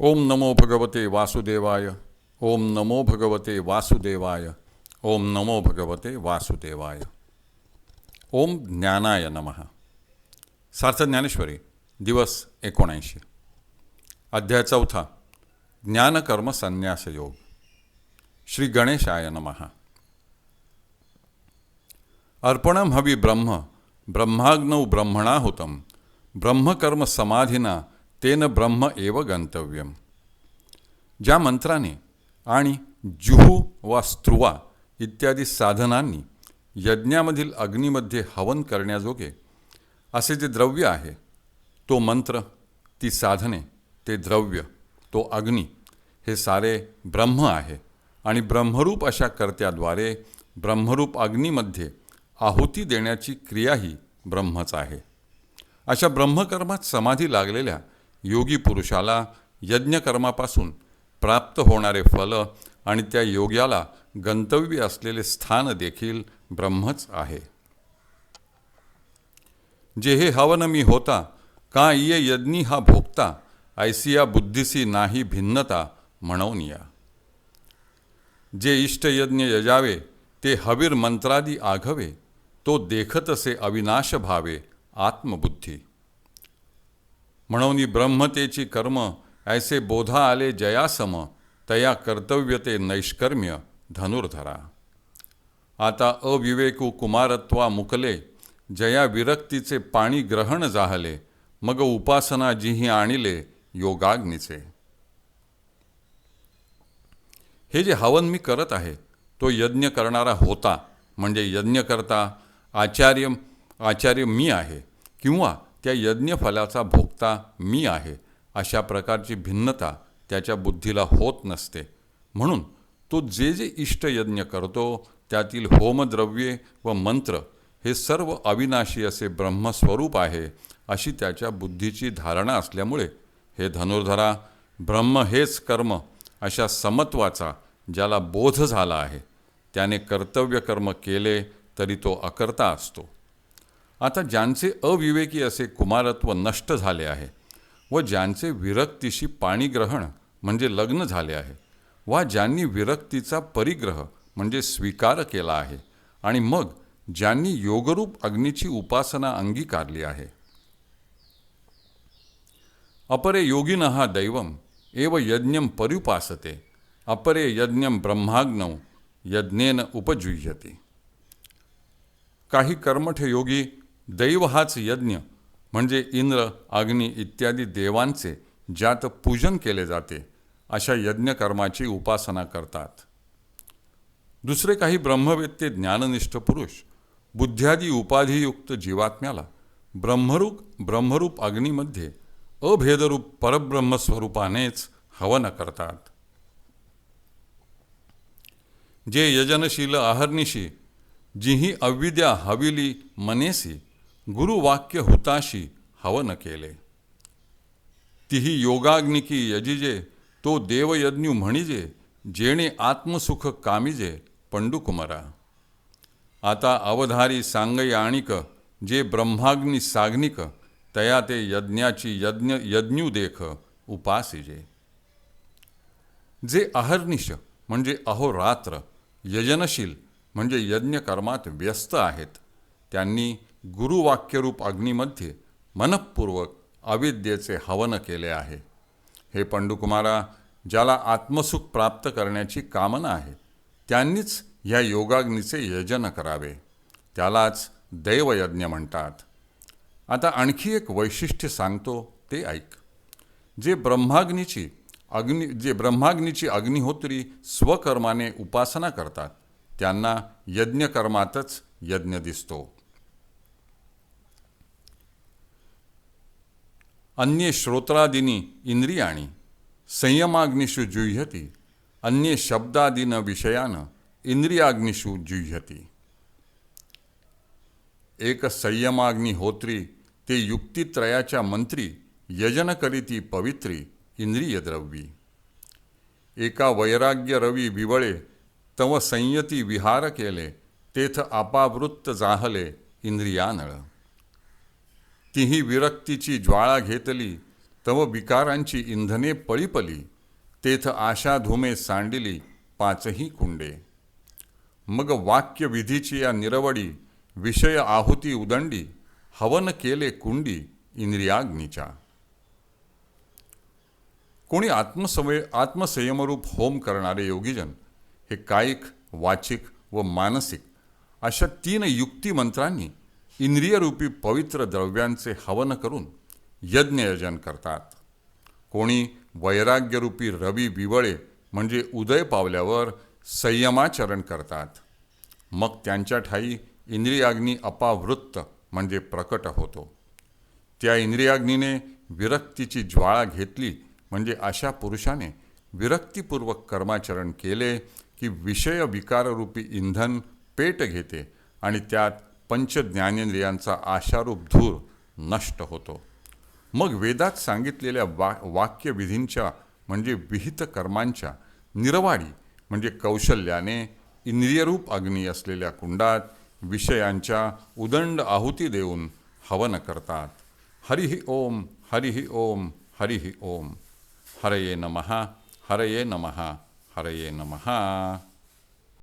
ओम नमो भगवते वासुदेवाय ओम नमो भगवते वासुदेवाय ओम नमो भगवते वासुदेवाय। ओम ज्ञानाय नमः। सार्थ ज्ञानेश्वरी दिवस एकोणऐंशी। अध्याय चौथा ज्ञानकर्म संन्यास योग श्री गणेशाय नमः। अर्पणम हवी ब्रह्म ब्रह्माग्नौ ब्रह्मणाहुतं ब्रह्मकर्म समाधीना तेन ब्रह्म एव गंतव्यम. ज्या मंत्राने आणि जुहू वा स्त्रुवा इत्यादी साधनांनी यज्ञामधील अग्नीमध्ये हवन करण्याजोगे असे जे द्रव्य आहे तो मंत्र ती साधने ते द्रव्य तो अग्नी हे सारे ब्रह्म आहे आणि ब्रह्मरूप अशा कर्त्याद्वारे ब्रह्मरूप अग्नीमध्ये आहुती देण्याची क्रियाही ब्रह्मच आहे. अशा ब्रह्मकर्मात समाधी लागलेल्या योगी पुरुषाला यज्ञकर्मापासून प्राप्त होणारे फल आणि त्या योग्याला गंतव्य असलेले स्थान देखील ब्रह्मच आहे. जे हे हवन मी होता का ये यज्ञी हा भोगता ऐसिया बुद्धिसी नाही भिन्नता म्हणून या जे इष्टयज्ञ यजावे ते हवीर मंत्रादी आघवे तो देखतसे अविनाश भावे आत्मबुद्धी. म्हणून ब्रह्मतेची कर्म ऐसे बोधा आले जयासम तया कर्तव्य ते नैष्कर्म्य धनुर्धरा. आता अविवेकू कुमारत्वा मुकले जया विरक्तीचे पाणी ग्रहण जाहले मग उपासना जिही आणिले योगाग्नीचे. हे जे हवन मी करत आहे तो यज्ञ करणारा होता म्हणजे यज्ञकर्ता आचार्य आचार्य मी आहे किंवा त्या यज्ञफलाचा भोगता मी आहे. अशा प्रकारची भिन्नता त्याच्या बुद्धीला होत नसते. म्हणून तो जे जे इष्टयज्ञ करतो त्यातील होमद्रव्ये व मंत्र हे सर्व अविनाशी असे ब्रह्मस्वरूप आहे अशी त्याच्या बुद्धीची धारणा असल्यामुळे हे धनुर्धरा ब्रह्म हेच कर्म अशा समत्वाचा ज्याला बोध झाला आहे. त्याने कर्तव्य कर्म केले तरी तो अकर्ता असतो. आता ज्यांचे अविवेकी असे कुमारत्व नष्ट झाले आहे व ज्यांचे विरक्तीशी पाणीग्रहण म्हणजे लग्न झाले आहे वा ज्यांनी विरक्तीचा परिग्रह म्हणजे स्वीकार केला आहे आणि मग ज्यांनी योगरूप अग्नीची उपासना अंगीकारली आहे. अपरे योगिन हा दैवम एव यज्ञम परिपासते अपरे यज्ञम ब्रह्माग्नौ यज्ञेन उपजुह्यते। काही कर्मठ योगी दैव हाच यज्ञ म्हणजे इंद्र अग्नी इत्यादी देवांचे ज्यात पूजन केले जाते अशा यज्ञकर्माची उपासना करतात. दुसरे काही ब्रह्मवेत्ते ज्ञाननिष्ठ पुरुष बुद्ध्यादी उपाधियुक्त जीवात्म्याला ब्रह्मरूप ब्रह्मरूप अग्नीमध्ये अभेदरूप परब्रह्मस्वरूपानेच हवन करतात. जे यजनशील आहरनिशी जिही अविद्या हविली मनेसी गुरुवाक्य हुताशी हवन केले. तिही योगाग्निकी यजिजे तो देवयज्ञू म्हणिजे जेणे आत्मसुख कामिजे पंडुकुमरा. आता अवधारी सांगय आणिक जे ब्रह्माग्नी साग्निक तया ते यज्ञाची यज्ञ यज्ञू देख उपासिजे. जे अहर्निश म्हणजे अहोरात्र यजनशील म्हणजे यज्ञकर्मात व्यस्त आहेत त्यांनी गुरुवाक्यरूप अग्नीमध्ये मनपूर्वक अविद्येचे हवन केले आहे. हे पंडुकुमारा ज्याला आत्मसुख प्राप्त करण्याची कामना आहे त्यांनीच ह्या योगाग्नीचे यजन करावे. त्यालाच दैवयज्ञ म्हणतात. आता आणखी एक वैशिष्ट्य सांगतो ते ऐक. जे ब्रह्माग्नीची अग्नी जे ब्रह्माग्नीची अग्निहोत्री स्वकर्माने उपासना करतात त्यांना यज्ञकर्मातच यज्ञ दिसतो. अन्ये श्रोत्रादिनी इंद्रियाणी संयमाग्निषु जुह्यती अन्ये शब्दादीन विषयान इंद्रियाग्निषु जुह्यती। एक संयमाग्निहोत्री ते युक्तित्रयाच्या मंत्री यजन करीती पवित्री इंद्रियद्रव्यी। एका वैराग्य रवी विवळे तव संयती विहार केले तेथ आपावृत्त जाहले इंद्रियानळ। तिही विरक्तीची ज्वाळा घेतली तव विकारांची इंधने पळीपली तेथ आशा धुमे सांडिली पाचही कुंडे. मग वाक्य विधीची या निरवडी विषय आहुती उदंडी हवन केले कुंडी इंद्रियाग्नीच्या. कोणी आत्मसमय आत्मसंयमरूप होम करणारे योगीजन हे कायिक वाचिक व मानसिक अशा तीन युक्तिमंत्रांनी इंद्रियरूपी पवित्र द्रव्यांचे हवन करून यज्ञयजन करतात. कोणी वैराग्यरूपी रवी विवळे म्हणजे उदय पावल्यावर संयमाचरण करतात. मग त्यांच्या ठाई इंद्रियाग्नी अपावृत्त म्हणजे प्रकट होतो. त्या इंद्रियाग्नीने विरक्तीची ज्वाळा घेतली म्हणजे अशा पुरुषाने विरक्तीपूर्वक कर्माचरण केले की विषय विकाररूपी इंधन पेट घेते आणि त्यात पंचज्ञानेंद्रियांचा आशारूप धूर नष्ट होतो. मग वेदात सांगितलेल्या वा वाक्यविधींच्या म्हणजे विहित कर्मांच्या निरवाडी म्हणजे कौशल्याने इंद्रियरूप अग्नी असलेल्या कुंडात विषयांच्या उदंड आहुती देऊन हवन करतात. हरिहि ओम हरिहि ओम हरिहि ओम. हरये नमः हरये नमः हरये नमः.